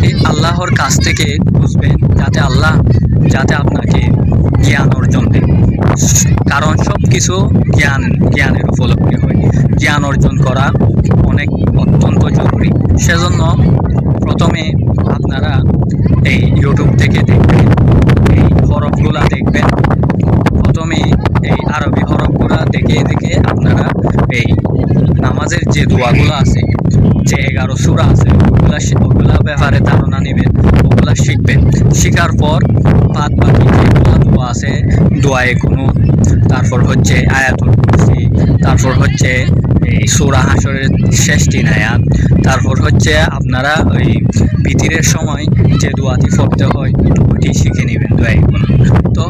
আল্লাহকে আল্লাহর কাছ থেকে বুঝবেন যাতে আল্লাহ, যাতে আপনাকে জ্ঞান অর্জন দেয়। কারণ সব কিছু জ্ঞান, জ্ঞানের উপলব্ধি হয়। জ্ঞান অর্জন করা অনেক অত্যন্ত জরুরি। সেজন্য প্রথমে আপনারা এই ইউটিউব থেকে দেখবেন, এই হরফগুলা দেখবেন। প্রথমে এই আরবি হরফগুলা দেখে দেখে আপনারা এই নামাজের যে দোয়াগুলো আছে যে এগারো সুরা আছে, ওগুলা ওগুলা ব্যাপারে ধারণা নেবেন, ওগুলা শিখবেন। শেখার পর বাদ বাকি যেগুলো দোয়া আছে, দোয়ায়ে কোনো, তারপর হচ্ছে আয়াতুল কুরসি, তারপর হচ্ছে এই সুরা হাসরের শেষ তিন আয়াত, তারপর হচ্ছে আপনারা ওই বিতিরের সময় যে দোয়াটি পড়তে হয় ওটি শিখে নেবেন দোয়াই কোনো তো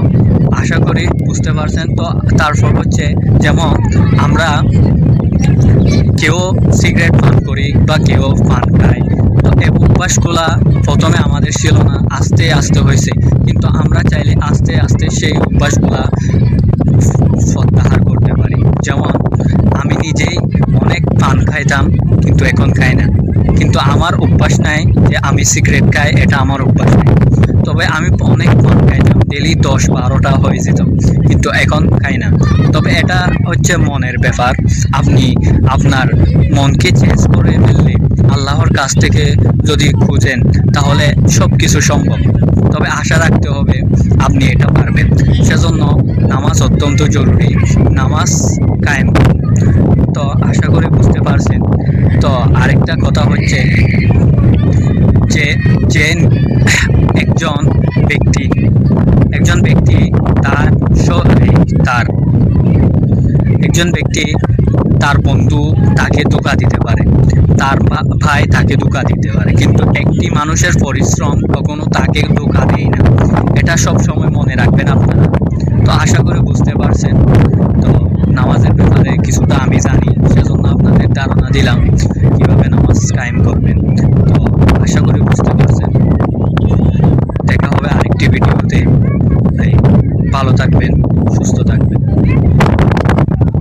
আশা করি বুঝতে পারছেন, তো তারপর হচ্ছে যেমন আমরা কেউ সিগারেট পান করি বা কেউ পান খায় তো এই অভ্যাসগুলা প্রথমে আমাদের ছিল না, আস্তে আস্তে হয়েছে। কিন্তু আমরা চাইলে আস্তে আস্তে সেই অভ্যাসগুলা প্রত্যাহার করতে পারি। যেমন, আমি নিজেই অনেক পান খাইতাম, কিন্তু এখন খাই না। কিন্তু আমার অভ্যাস নাই যে আমি সিগারেট খাই, এটা আমার অভ্যাস নাই। তবে আমি অনেক পান খাইতাম ডেলি দশ বারোটা হয়ে যেত। কিন্তু এখন খাই না। তবে এটা হচ্ছে মনের ব্যাপার। আপনি আপনার মনকে চেঞ্জ করে ফেললে আল্লাহর কাছ থেকে যদি খুঁজেন, তাহলে সব কিছু সম্ভব। তবে আশা রাখতে হবে, আপনি এটা পারবেন। সেজন্য নামাজ অত্যন্ত জরুরি। নামাজ কায়েম। তো আশা করি বুঝতে পারছেন। তো আরেকটা কথা হচ্ছে যে যে একজন ব্যক্তি একজন ব্যক্তি তার স- এই তার একজন ব্যক্তি তার বন্ধু তাকে ধোকা দিতে পারে, তার ভাই তাকে ধোকা দিতে পারে, কিন্তু একটি মানুষের পরিশ্রম কখনো তাকে ধোকা দেয় না। এটা সব সময় মনে রাখবেন আপনারা। তো আশা করে বুঝতে পারছেন। তো নামাজের ব্যাপারে কিছুটা আমি জানি, সেজন্য আপনাদের ধারণা দিলাম কীভাবে নামাজ কায়েম করবেন। তো আশা করি বুঝতে পারছেন। দেখা হবে আরেকটি ভিডিওতে। ভালো থাকবেন, সুস্থ